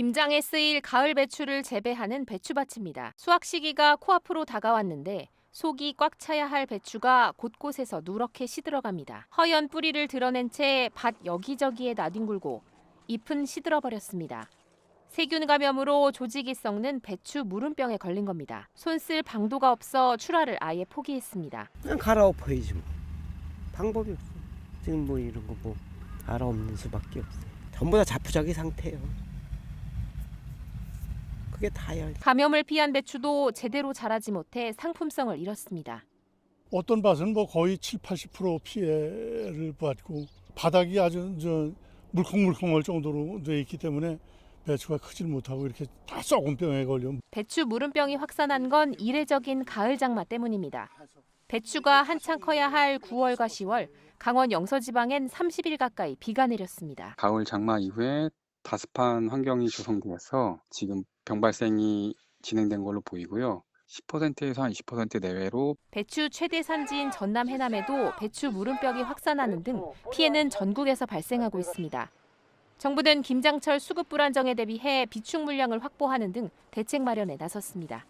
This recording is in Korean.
김장에 쓰일 가을 배추를 재배하는 배추밭입니다. 수확 시기가 코앞으로 다가왔는데 속이 꽉 차야 할 배추가 곳곳에서 누렇게 시들어갑니다. 허연 뿌리를 드러낸 채 밭 여기저기에 나뒹굴고 잎은 시들어 버렸습니다. 세균 감염으로 조직이 썩는 배추 무름병에 걸린 겁니다. 손 쓸 방도가 없어 출하를 아예 포기했습니다. 그냥 갈아엎어야지 뭐. 방법이 없어. 지금 뭐 이런 거뭐 갈아엎는 수밖에 없어. 전부 다 자푸자기 상태예요. 그게 다야. 감염을 피한 배추도 제대로 자라지 못해 상품성을 잃었습니다. 어떤 밭은 뭐 거의 7, 80% 피해를 받고 바닥이 아주 저 물컹물컹할 정도로 돼 있기 때문에 배추가 크질 못하고 이렇게 다 썩은 병에 걸려 배추 무름병이 확산한 건 이례적인 가을 장마 때문입니다. 배추가 한창 커야 할 9월과 10월, 강원 영서 지방엔 30일 가까이 비가 내렸습니다. 가을 장마 이후에 다습한 환경이 조성되어서 지금 병 발생이 진행된 걸로 보이고요. 10%에서 한 20% 내외로 배추 최대 산지인 전남 해남에도 배추 무름병이 확산하는 등 피해는 전국에서 발생하고 있습니다. 정부는 김장철 수급 불안정에 대비해 비축 물량을 확보하는 등 대책 마련에 나섰습니다.